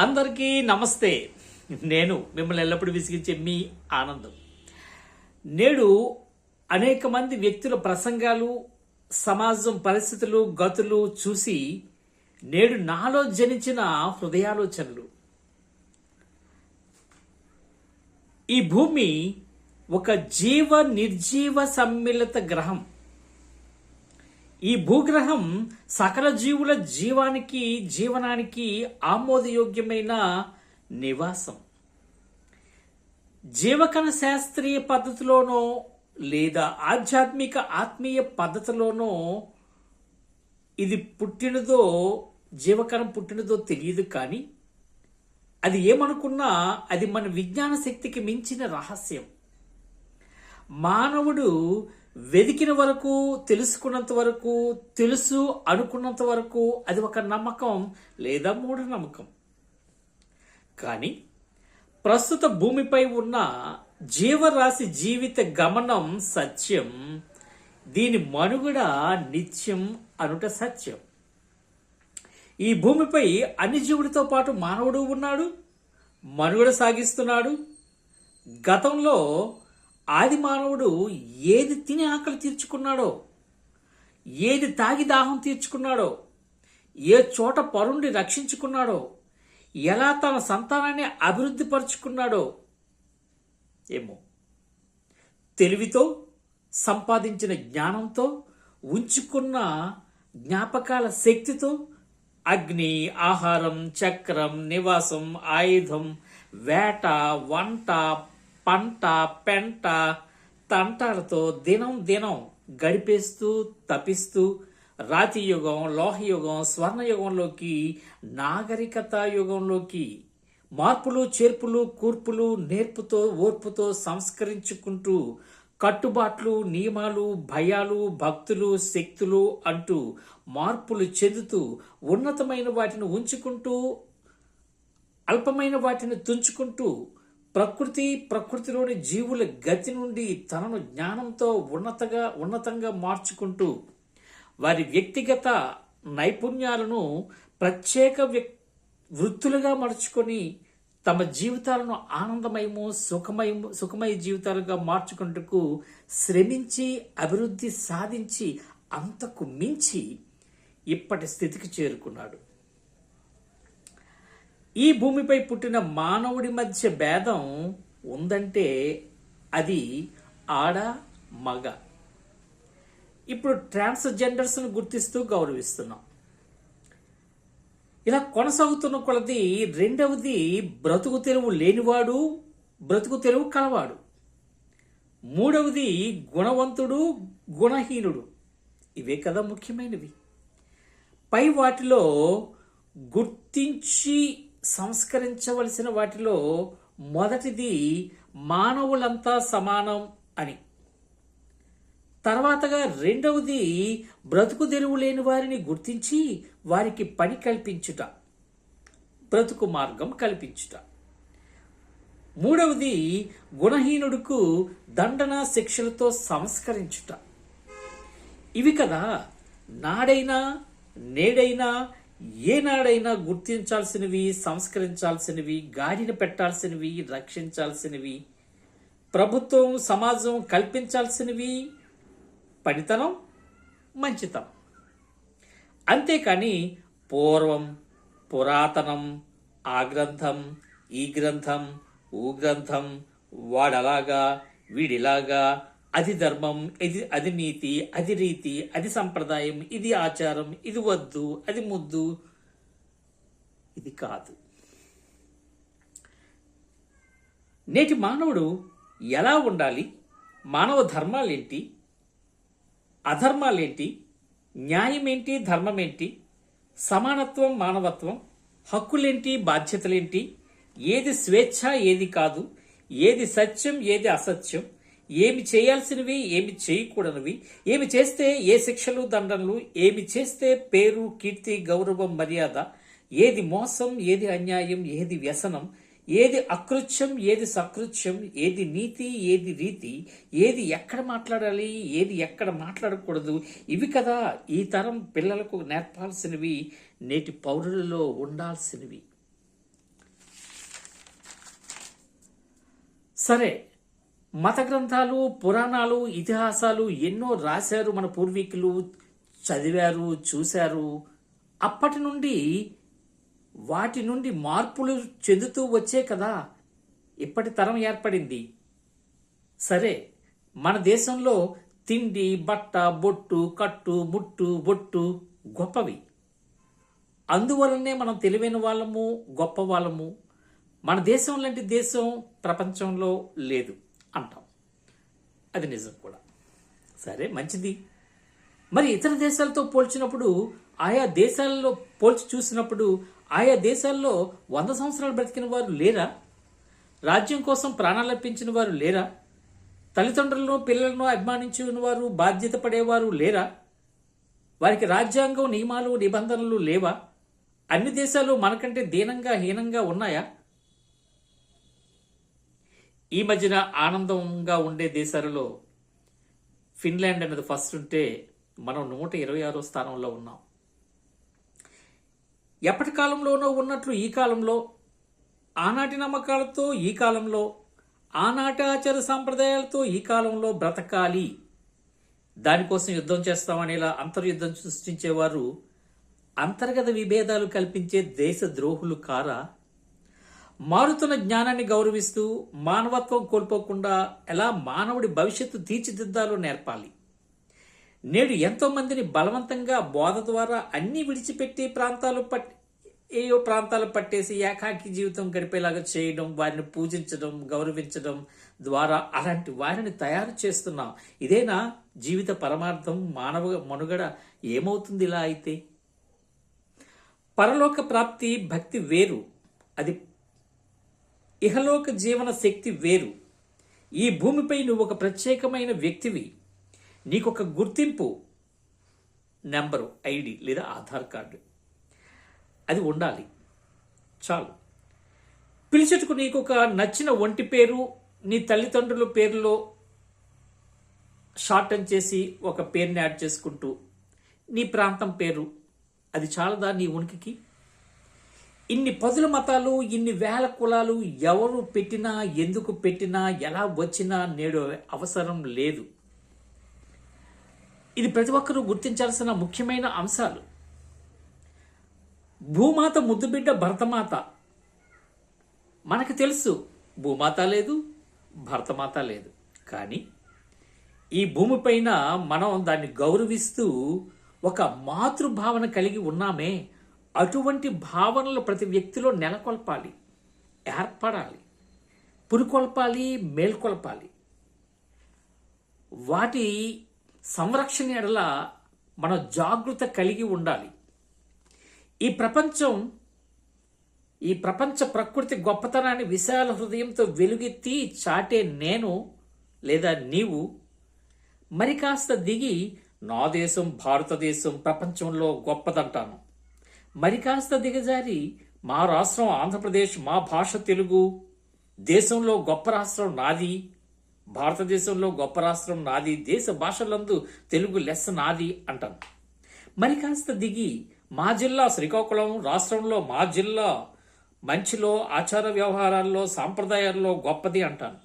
అందరికీ నమస్తే. నేను మిమ్మల్ని ఎల్లప్పుడూ విసిగించే మీ ఆనందం. నేడు అనేక మంది వ్యక్తుల ప్రసంగాలు సమాజం పరిస్థితులు గతులు చూసి నేడు నాలో జనించిన హృదయాలోచనలు. ఈ భూమి ఒక జీవ నిర్జీవ సమ్మిళిత గ్రహం. ఈ భూగ్రహం సకల జీవుల జీవానికి జీవనానికి ఆమోదయోగ్యమైన నివాసం. జీవకణ శాస్త్రీయ పద్ధతిలోనో లేదా ఆధ్యాత్మిక ఆత్మీయ పద్ధతిలోనో ఇది పుట్టినదో జీవకణం పుట్టినదో తెలియదు కానీ అది ఏమనుకున్నా అది మన విజ్ఞాన శక్తికి మించిన రహస్యం. మానవుడు వెదికిన వరకు తెలుసుకున్నంత వరకు తెలుసు అనుకున్నంత వరకు అది ఒక నమ్మకం లేదా మూఢనమ్మకం. కానీ ప్రస్తుత భూమిపై ఉన్న జీవరాశి జీవిత గమనం సత్యం దీని మనుగడ నిత్యం అనుట సత్యం. ఈ భూమిపై అన్ని జీవుడితో పాటు మానవుడు ఉన్నాడు మనుగడ సాగిస్తున్నాడు. గతంలో ఆది మానవుడు ఏది తిని ఆకలి తీర్చుకున్నాడో ఏది తాగి దాహం తీర్చుకున్నాడో ఏ చోట పరుండి రక్షించుకున్నాడో ఎలా తన సంతానాన్ని అభివృద్ధి పరుచుకున్నాడో ఏమో. తెలివితో సంపాదించిన జ్ఞానంతో ఉంచుకున్న జ్ఞాపకాల శక్తితో అగ్ని ఆహారం చక్రం నివాసం ఆయుధం వేట వంట పంట పెంట తంటాలతో దినం దినం గడిపేస్తూ తపిస్తూ రాతి యుగం లోహయుగం స్వర్ణయుగంలోకి నాగరికత యుగంలోకి మార్పులు చేర్పులు కూర్పులు నేర్పుతో ఓర్పుతో సంస్కరించుకుంటూ కట్టుబాట్లు నియమాలు భయాలు భక్తులు శక్తులు అంటూ మార్పులు చెందుతూ ఉన్నతమైన వాటిని ఉంచుకుంటూ అల్పమైన వాటిని తుంచుకుంటూ ప్రకృతి ప్రకృతిలోని జీవుల గతి నుండి తనను జ్ఞానంతో ఉన్నతగా ఉన్నతంగా మార్చుకుంటూ వారి వ్యక్తిగత నైపుణ్యాలను ప్రత్యేక వృత్తులుగా మలుచుకొని తమ జీవితాలను ఆనందమయము సుఖమయము సుఖమయ జీవితాలుగా మార్చుకుంటకు శ్రమించి అభివృద్ధి సాధించి అంతకు మించి ఇప్పటి స్థితికి చేరుకున్నాడు. ఈ భూమిపై పుట్టిన మానవుడి మధ్య భేదం ఉందంటే అది ఆడ మగ. ఇప్పుడు ట్రాన్స్జెండర్స్ను గుర్తిస్తూ గౌరవిస్తున్నాం. ఇలా కొనసాగుతున్న కొలది రెండవది బ్రతుకు తెరువు లేనివాడు బ్రతుకు తెరువు కలవాడు. మూడవది గుణవంతుడు గుణహీనుడు. ఇవే కదా ముఖ్యమైనవి. పై వాటిలో గుర్తించి సంస్కరించవలసిన వాటిలో మొదటిది మానవులంతా సమానం అని. తర్వాతగా రెండవది బ్రతుకు తెరువు లేని వారిని గుర్తించి వారికి పని కల్పించుట బ్రతుకు మార్గం కల్పించుట. మూడవది గుణహీనుడుకు దండన శిక్షలతో సంస్కరించుట. ఇవి కదా నాడైనా నేడైనా ఏనాడైనా గుర్తించాల్సినవి సంస్కరించాల్సినవి గాడిన పెట్టాల్సినవి రక్షించాల్సినవి ప్రభుత్వం సమాజం కల్పించాల్సినవి పనితనం మంచితనం. అంతేకాని పూర్వం పురాతనం ఆ గ్రంథం ఈ గ్రంథం ఊ గ్రంథం వాడలాగా వీడిలాగా అది ధర్మం ఇది అది నీతి అది రీతి అది సంప్రదాయం ఇది ఆచారం ఇది వద్దు అది ముద్దు. ఇది కాదు. నేటి మానవుడు ఎలా ఉండాలి? మానవ ధర్మాలేంటి? అధర్మాలేంటి? న్యాయమేంటి? ధర్మమేంటి? సమానత్వం మానవత్వం హక్కులేంటి? బాధ్యతలేంటి? ఏది స్వేచ్ఛ ఏది కాదు? ఏది సత్యం ఏది అసత్యం? ఏమి చేయాల్సినవి ఏమి చేయకూడనివి ఏమి చేస్తే ఏ శిక్షలు దండనలు ఏమి చేస్తే పేరు కీర్తి గౌరవం మర్యాద ఏది మోసం ఏది అన్యాయం ఏది వ్యసనం ఏది అకృత్యం ఏది సకృత్యం ఏది నీతి ఏది రీతి ఏది ఎక్కడ మాట్లాడాలి ఏది ఎక్కడ మాట్లాడకూడదు ఇవి కదా ఈ తరం పిల్లలకు నేర్పాల్సినవి నేటి పౌరులలో ఉండాల్సినవి. సరే మత గ్రంథాలు పురాణాలు ఇతిహాసాలు ఎన్నో రాశారు మన పూర్వీకులు చదివారు చూశారు. అప్పటి నుండి వాటి నుండి మార్పులు చెందుతూ వచ్చే కదా. ఇప్పటి తరం ఏర్పడింది. సరే మన దేశంలో తిండి బట్ట బొట్టు కట్టు ముట్టు బొట్టు గొప్పవి. అందువలనే మనం తెలివైన వాళ్ళము గొప్ప వాళ్ళము. మన దేశం లాంటి దేశం ప్రపంచంలో లేదు. అంటాం. అది నిజం కూడా. సరే మంచిది. మరి ఇతర దేశాలతో పోల్చినప్పుడు ఆయా దేశాలలో పోల్చి చూసినప్పుడు ఆయా దేశాల్లో వంద సంవత్సరాలు బ్రతికిన వారు లేరా? రాజ్యం కోసం ప్రాణాలర్పించిన వారు లేరా? తల్లిదండ్రులను పిల్లలను అభిమానించిన వారు బాధ్యత పడేవారు లేరా? వారికి రాజ్యాంగం నియమాలు నిబంధనలు లేవా? అన్ని దేశాలు మనకంటే దీనంగా హీనంగా ఉన్నాయా? ఈ మధ్యన ఆనందంగా ఉండే దేశాలలో ఫిన్లాండ్ అనేది ఫస్ట్ ఉంటే మనం నూట ఇరవై ఆరో స్థానంలో ఉన్నాం. ఎప్పటి కాలంలోనో ఉన్నట్లు ఈ కాలంలో ఆనాటి నమ్మకాలతో ఈ కాలంలో ఆనాటి ఆచార సాంప్రదాయాలతో ఈ కాలంలో బ్రతకాలి. దానికోసం యుద్ధం చేస్తామనేలా అంతర్యుద్ధం సృష్టించేవారు అంతర్గత విభేదాలు కల్పించే దేశ ద్రోహులు కారా మారుతున్న జ్ఞానాన్ని గౌరవిస్తూ మానవత్వం కోల్పోకుండా ఎలా మానవుడి భవిష్యత్తు తీర్చిదిద్దాలో నేర్పాలి. నేడు ఎంతోమందిని బలవంతంగా బోధ ద్వారా అన్ని విడిచిపెట్టి ప్రాంతాలు పట్ ఏయో ప్రాంతాలు పట్టేసి ఏకాకి జీవితం గడిపేలాగా చేయడం వారిని పూజించడం గౌరవించడం ద్వారా అలాంటి వారిని తయారు చేస్తున్నాం. ఇదేనా? జీవిత పరమార్థం మానవ మనుగడ ఏమవుతుంది ఇలా అయితే? పరలోక ప్రాప్తి భక్తి వేరు. అది ఇహలోక జీవన శక్తి వేరు. ఈ భూమిపై నువ్వు ఒక ప్రత్యేకమైన వ్యక్తివి. నీకొక గుర్తింపు నెంబరు ఐడి లేదా ఆధార్ కార్డు. అది ఉండాలి. చాలు. పిలిచెట్టుకు నీకు ఒక నచ్చిన ఒంటి పేరు నీ తల్లిదండ్రుల పేరులో షార్టన్ చేసి ఒక పేరుని యాడ్ చేసుకుంటూ నీ ప్రాంతం పేరు. అది చాలదా నీ ఉనికికి? ఇన్ని పదుల మతాలు ఇన్ని వేల కులాలు ఎవరు పెట్టినా ఎందుకు పెట్టినా ఎలా వచ్చినా నేడు అవసరం లేదు. ఇది ప్రతి ఒక్కరూ గుర్తించాల్సిన ముఖ్యమైన అంశాలు. భూమాత ముద్దుబిడ్డ భరతమాత. మనకు తెలుసు భూమాత లేదు భరతమాత లేదు. కానీ ఈ భూమిపైన మనం దాన్ని గౌరవిస్తూ ఒక మాతృభావన కలిగి ఉన్నామే అటువంటి భావనలు ప్రతి వ్యక్తిలో నెలకొల్పాలి ఏర్పడాలి పురికొల్పాలి మేల్కొల్పాలి. వాటి సంరక్షణ ఎడల మన జాగృత కలిగి ఉండాలి. ఈ ప్రపంచం ఈ ప్రపంచ ప్రకృతి గొప్పతనాన్ని విశాల హృదయంతో వెలుగెత్తి చాటే నేను లేదా నీవు. మరి కాస్త దిగి నా దేశం భారతదేశం ప్రపంచంలో గొప్పదంటాను. మరి కాస్త దిగజారి మా రాష్ట్రం ఆంధ్రప్రదేశ్ మా భాష తెలుగు. దేశంలో గొప్ప రాష్ట్రం నాది. భారతదేశంలో గొప్ప రాష్ట్రం నాది. దేశ భాషలందు తెలుగు లెస్స నాది అంటాను. మరి కాస్త దిగి మా జిల్లా శ్రీకాకుళం రాష్ట్రంలో మా జిల్లా మంచిలో ఆచార వ్యవహారాల్లో సాంప్రదాయాల్లో గొప్పది అంటాను.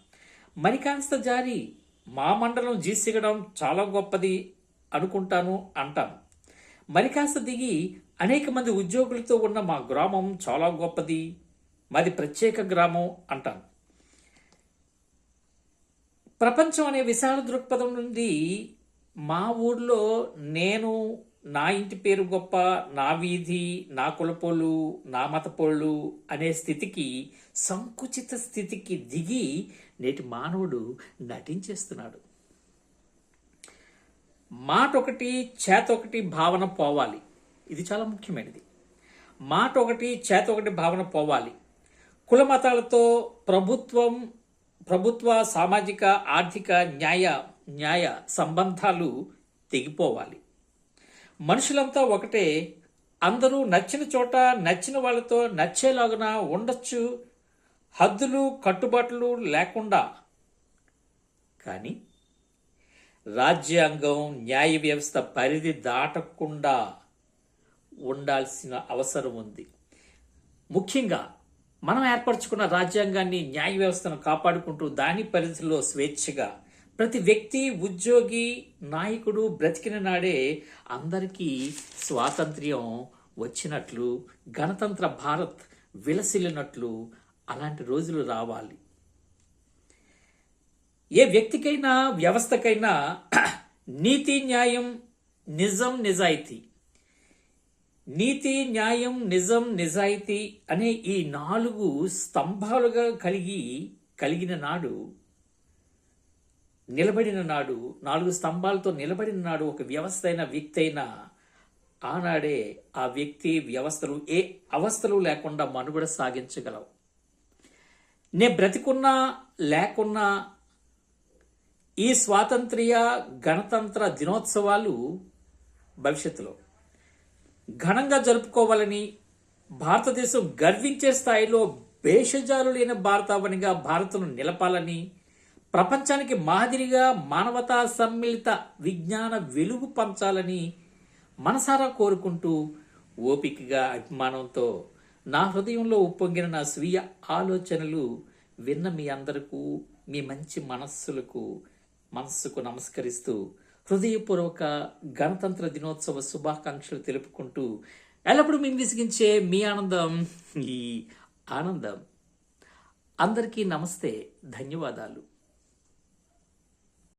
మరి కాస్త జారి మా మండలం జీసిగడం చాలా గొప్పది అనుకుంటాను అంటాను. మరి కాస్త దిగి అనేక మంది ఉద్యోగులతో ఉన్న మా గ్రామం చాలా గొప్పది. మాది ప్రత్యేక గ్రామం అంటాను. ప్రపంచం అనే విశాల దృక్పథం నుండి మా ఊర్లో నేను నా ఇంటి పేరు గొప్ప నా వీధి నా కులపోళ్ళు నా మతపోళ్ళు అనే స్థితికి సంకుచిత స్థితికి దిగి నేటి మానవుడు నటించేస్తున్నాడు. మాట ఒకటి చేత ఒకటి భావన పోవాలి. ఇది చాలా ముఖ్యమైనది. మాట ఒకటి చేత ఒకటి భావన పోవాలి. కుల మతాలతో ప్రభుత్వం ప్రభుత్వ సామాజిక ఆర్థిక న్యాయ న్యాయ సంబంధాలు తెగిపోవాలి. మనుషులంతా ఒకటే అందరూ నచ్చిన చోట నచ్చిన వాళ్ళతో నచ్చేలాగున ఉండొచ్చు. హద్దులు కట్టుబాట్లు లేకుండా. కానీ రాజ్యాంగం న్యాయ వ్యవస్థ పరిధి దాటకుండా ఉండాల్సిన అవసరం ఉంది. ముఖ్యంగా మనం ఏర్పరచుకున్న రాజ్యాంగాన్ని న్యాయ వ్యవస్థను కాపాడుకుంటూ దాని పరిధిలో స్వేచ్ఛగా ప్రతి వ్యక్తి ఉద్యోగి నాయకుడు బ్రతికిన నాడే అందరికీ స్వాతంత్ర్యం వచ్చినట్లు గణతంత్ర భారత్ విలసిల్లినట్లు అలాంటి రోజులు రావాలి. ఏ వ్యక్తికైనా వ్యవస్థకైనా నీతి న్యాయం నిజం నిజాయితీ. నీతి న్యాయం నిజం నిజాయితీ అనే ఈ నాలుగు స్తంభాలుగా కలిగి కలిగిన నాడు నిలబడిన నాడు నాలుగు స్తంభాలతో నిలబడిన నాడు ఒక వ్యవస్థ అయిన వ్యక్తి అయినా ఆనాడే ఆ వ్యక్తి వ్యవస్థలు ఏ అవస్థలు లేకుండా మనుగడ సాగించగలవు. నే బ్రతికున్నా లేకున్నా ఈ స్వాతంత్ర్య గణతంత్ర దినోత్సవాలు భవిష్యత్తులో. ఘనంగా జరుపుకోవాలని భారతదేశం గర్వించే స్థాయిలో భేషజాలు లేని భారతావనిగా భారత్ను నిలపాలని ప్రపంచానికి మాదిరిగా మానవతా సమ్మిళిత విజ్ఞాన వెలుగు పంచాలని మనసారా కోరుకుంటూ ఓపికగా అభిమానంతో నా హృదయంలో ఉప్పొంగిన నా స్వీయ ఆలోచనలు విన్న మీ అందరకు మీ మంచి మనస్సులకు మనస్సుకు నమస్కరిస్తూ హృదయపూర్వక గణతంత్ర దినోత్సవ శుభాకాంక్షలు తెలుపుకుంటూ ఎల్లప్పుడూ మేము విసిగించే మీ ఆనందం ఈ ఆనందం. అందరికీ నమస్తే ధన్యవాదాలు.